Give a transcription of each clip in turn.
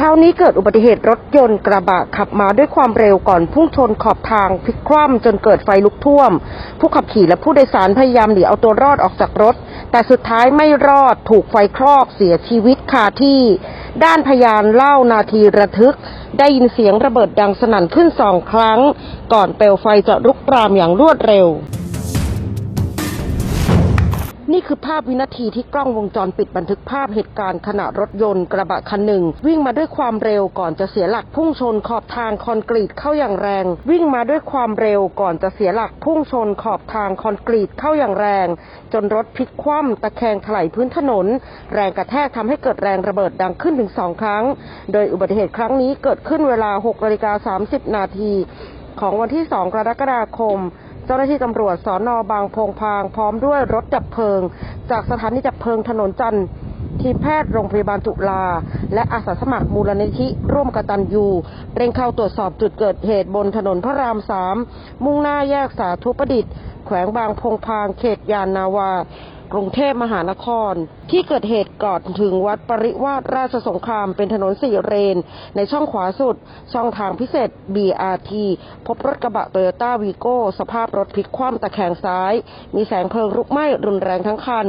ช้านี้เกิดอุบัติเหตุรถยนต์กระบะขับมาด้วยความเร็วก่อนพุ่งชนขอบทางพลิกคว่ำจนเกิดไฟลุกท่วม ผู้ขับขี่และผู้โดยสารพยายามหนีเอาตัวรอดออกจากรถ แต่สุดท้ายไม่รอดถูกไฟคลอกเสียชีวิตคาที่ ด้านพยานเล่านาทีระทึก ได้ยินเสียงระเบิดดังสนั่นขึ้นสองครั้ง ก่อนเปลวไฟจะลุกรามอย่างรวดเร็ว นี่คือภาพวินาทีที่กล้องวงจรปิดบันทึกภาพเหตุการณ์ขณะรถยนต์กระบะคันหนึ่ง วิ่งมาด้วยความเร็วก่อนจะเสียหลักพุ่งชนขอบทางคอนกรีตเข้าอย่างแรง วิ่งมาด้วยความเร็วก่อนจะเสียหลักพุ่งชนขอบทางคอนกรีตเข้าอย่างแรง จนรถพลิกคว่ำตะแคงถลายพื้นถนน แรงกระแทกทำให้เกิดแรงระเบิดดังขึ้นถึงสองครั้ง โดยอุบัติเหตุครั้งนี้เกิดขึ้นเวลา6นาฬิกา30 นาทีของวันที่ 2 กรกฎาคม จ้าหน้าที่ตำรวจสอนอบางโพงพาง พร้อมด้วยรถดับเพลิง จากสถานีดับเพลิงถนนจันทร์ทีมแพทย์โรงพยาบาลจุฬาและอาสาสมัครมูลนิธิร่วมกตันยูเร่งเข้าตรวจสอบจุดเกิดเหตุบนถนนพระรามสามมุ่งหน้าแยกสาธุประดิษฐ์ แขวงบางพงพางเขตยานนาวา กรุงเทพมหานคร ที่เกิดเหตุก่อนถึงวัดปริวาสราชสงครามเป็นถนนสี่เลน ในช่องขวาสุด ช่องทางพิเศษ BRT พบรถกระบะโตโยต้าวีโก้สภาพรถพลิกคว่ำตะแคงซ้าย มีแสงเพลิงลุกไหม้รุนแรงทั้งคัน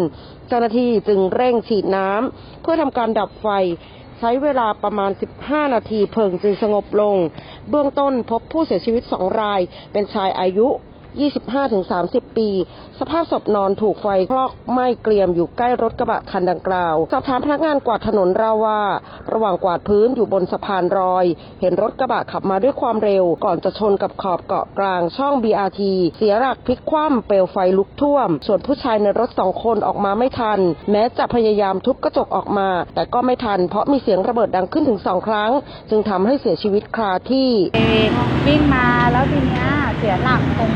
เจ้าหน้าที่จึงเร่งฉีดน้ำเพื่อทำการดับไฟใช้เวลาประมาณ 15 นาทีเพลิงจึงสงบลง เบื้องต้นพบผู้เสียชีวิต 2 ราย เป็นชายอายุ 25-30 ปี สภาพศพนอนถูกไฟคลอกไหม้เกรียมอยู่ใกล้รถกระบะคันดังกล่าว สอบถามพนักงานกวาดถนนราวว่า ระหว่างกวาดพื้นอยู่บนสะพานรอย เห็นรถกระบะขับมาด้วยความเร็ว ก่อนจะชนกับขอบเกาะกลางช่อง BRT เสียหลักพลิกคว่ำเปลวไฟลุกท่วม ส่วนผู้ชายในรถสองคนออกมาไม่ทัน แม้จะพยายามทุบกระจกออกมา แต่ก็ไม่ทัน เพราะมีเสียงระเบิดดังขึ้นถึงสองครั้ง จึงทำให้เสียชีวิตคาที่วิ่งมาแล้วทีเนี้ยเสียหลักตรง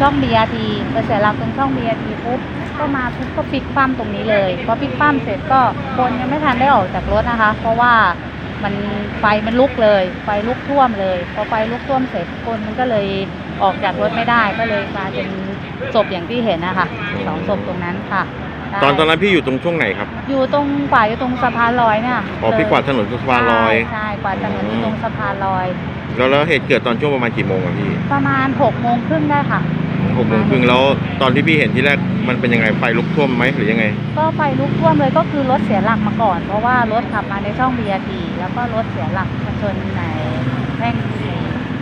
ช่อง BRT พอเสียหลักตรงช่อง BRT ปุ๊บก็มาปุ๊บก็พลิกคว่ำตรงนี้เลยพอพลิกคว่ำเสร็จก็คนยังไม่ทันได้ออกจากรถนะคะ เพราะว่ามันไฟมันลุกเลย ไฟลุกท่วมเลยพอไฟลุกท่วมเสร็จคนมันก็เลยออกจากรถไม่ได้ก็เลยกลายเป็นศพอย่างที่เห็นนะคะสองศพตรงนั้นค่ะใช่ตอนตอนนั้นพี่อยู่ตรงช่วงไหนครับ อยู่ตรงกว่าอยู่ตรงสะพานลอยเนี่ยอ๋อพี่กวาดถนนสะพานลอยใช่ใช่กวาดถนนอยู่ตรงสะพานลอย แล้วแล้วเหตุเกิดตอนช่วงประมาณกี่โมงอะพี่ประมาณหกโมงครึ่งได้ค่ะ หกโมงครึ่งแล้วตอนที่พี่เห็นที่แรกมันเป็นยังไงไฟลุกท่วมไหมหรือยังไง ก็ไฟลุกท่วมเลยก็คือรถเสียหลักมาก่อน เพราะว่ารถขับมาในช่อง BRT แล้วก็รถเสียหลักมาชนในแท่ง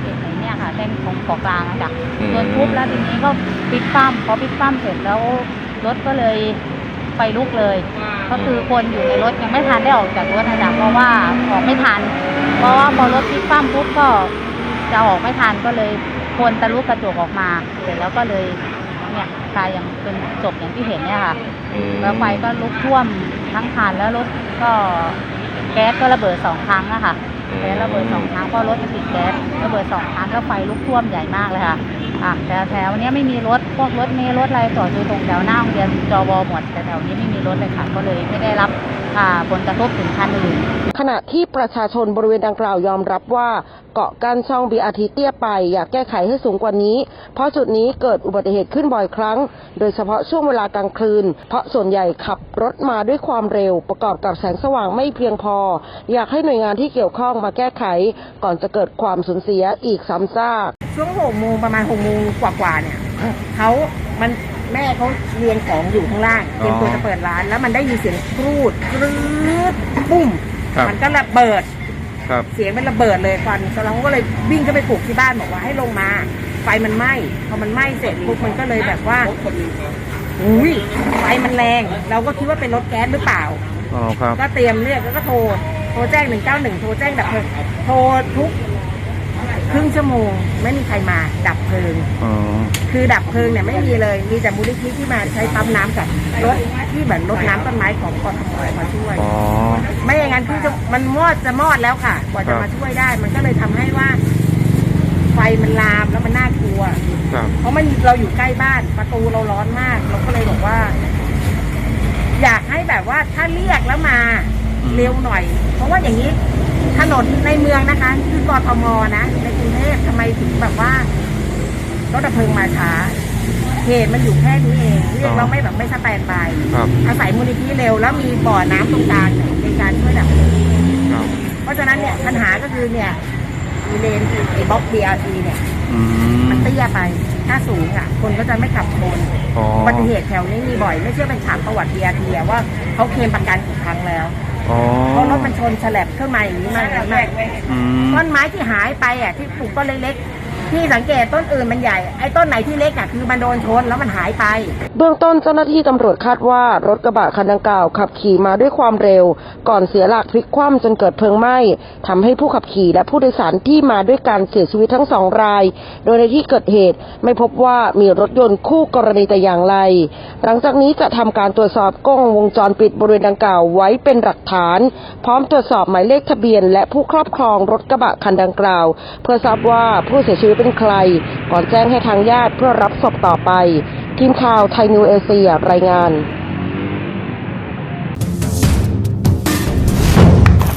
ไอ้ไอ้เนี่ยค่ะแท่งของเกาะกลางอะจ้ะอืม ชนปุ๊บแล้วทีนี้ก็พลิกคว่ำพอพลิกคว่ำเสร็จแล้วรถก็เลย ไฟลุกเลย ก็คือคนอยู่ในรถยังไม่ทันได้ออกจากรถนะจ๊ะเพราะว่าออกไม่ทัน เพราะว่าพอรถพลิกคว่ำปุ๊บก็จะออกไม่ทันก็เลยคนตะลุกระจกออกมาเสร็จแล้วก็เลยเนี่ยกลายอย่างเป็นศพอย่างที่เห็นเนี่ยค่ะอืมแล้วไฟก็ลุกท่วมทั้งคันแล้วรถก็แก๊สก็ระเบิดสองครั้งอะค่ะแก๊สระเบิดสองครั้งเพราะรถติดแก๊สระเบิดสองครั้งแล้วไฟลุกท่วมใหญ่มากเลยค่ะ อะแต่แถวเนี้ยไม่มีรถพวกรถเมล์รถอะไรจอดอยู่ตรงแถวหน้าโรงเรียนจวหมดแต่แถวนี้ไม่มีรถเลยค่ะ ก็เลยไม่ได้รับผลกระทบถึงคันอื่นขณะที่ประชาชนบริเวณดังกล่าวยอมรับว่าเกาะกั้นช่อง BRT เตี้ยไปอยากแก้ไขให้สูงกว่านี้ เพราะจุดนี้เกิดอุบัติเหตุขึ้นบ่อยครั้ง โดยเฉพาะช่วงเวลากลางคืน เพราะส่วนใหญ่ขับรถมาด้วยความเร็ว ประกอบกับแสงสว่างไม่เพียงพอ อยากให้หน่วยงานที่เกี่ยวข้องมาแก้ไข ก่อนจะเกิดความสูญเสียอีกซ้ำซาก ช่วงหกโมงประมาณหกโมงกว่าๆเนี่ยเขามันแม่เขาเรียงของอยู่ข้างล่างเตรียมตัวจะเปิดร้าน แล้วมันได้ยินเสียงครูดกรืดปุ้มครับมันก็ระเบิดครับเสียงมันระเบิดเลยควันเราก็เลยวิ่งเข้าไปปลุกที่บ้านบอกว่าให้ลงมาไฟมันไหม้พอมันไหม้เสร็จปุ๊บมันก็เลยแบบว่าอุ้ยไฟมันแรง เราก็คิดว่าเป็นรถแก๊สหรือเปล่าอ๋อครับก็เตรียมเรียกแล้วก็โทรโทรแจ้งหนึ่งเก้าหนึ่งโทรแจ้งดับเพลิงโทรทุกค รึ่งชั่วโมง ไม่มีใครมาดับเพลิง อ๋อ คือดับเพลิงเนี่ยไม่มีเลย มีแต่มูลนิธิที่มาใช้ปั๊มน้ำกับรถที่แบบรถน้ำต้นไม้ของกทมมาช่วย อ๋อ ไม่อย่างนั้นคือจะมันมอดจะมอดแล้วค่ะ กว่าจะครับ มาช่วยได้ มันก็เลยทำให้ว่า ไฟมันลามแล้วมันน่ากลัว ครับ เพราะมันเราอยู่ใกล้บ้านประตูเราร้อนมาก เราก็เลยบอกว่า อยากให้แบบว่าถ้าเรียกแล้วมาเร็วหน่อย เพราะว่าอย่างนี้ ถนนในเมืองนะคะ คือกทมนะ ในกรุงเทพทำไมถึงแบบว่ารถดับเพลิงมาช้าเหตุมันอยู่แค่นี้เองเรียกเราไม่แบบไม่สแตนบายครับอาศัยมูลนิธิเร็วแล้วมีบ่อน้ำตรงกลางเนี่ยในการช่วยดับเพลิงครับคเพราะฉะนั้นเนี่ยปัญหาก็คือเนี่ยอีเลนไอ้บล็อก BRT เนี่ยอืม มันเตี้ยไปถ้าสูงอะ คนก็จะไม่ขับชนอ๋ออุบัติเหตุแถวนี้มีบ่อย ไม่เชื่อเป็นถามประวัติ BRT อะว่าเขาเคลมประกันกี่ครั้งแล้ว อ๋อเพราะรถมันชนฉลับขึ้นมาอย่างนี้มากเลยมากอืมต้นไม้ที่หายไปอะที่ปลูกต้นเล็กๆ ที่สังเกตต้นอื่นมันใหญ่ ไอ้ต้นไหนที่เล็กอะคือมันโดนชนแล้วมันหายไป เบื้องต้นเจ้าหน้าที่ตำรวจคาดว่ารถกระบะคันดังกล่าว ขับขี่มาด้วยความเร็ว ก่อนเสียหลักพลิกคว่ำจนเกิดเพลิงไหม้ทำให้ผู้ขับขี่และผู้โดยสารที่มาด้วยการเสียชีวิตทั้งสองราย โดยในที่เกิดเหตุไม่พบว่ามีรถยนต์คู่กรณีแต่อย่างไร หลังจากนี้จะทำการตรวจสอบกล้องวงจรปิดบริเวณดังกล่าวไว้เป็นหลักฐาน พร้อมตรวจสอบหมายเลขทะเบียน และผู้ครอบครองรถกระบะคันดังกล่าว เพื่อทราบว่าผู้เสียชีวิตเป็นใคร ก่อนแจ้งให้ทางญาติเพื่อรับศพต่อไป ทีมข่าวไทยนิวเอเชียรายงาน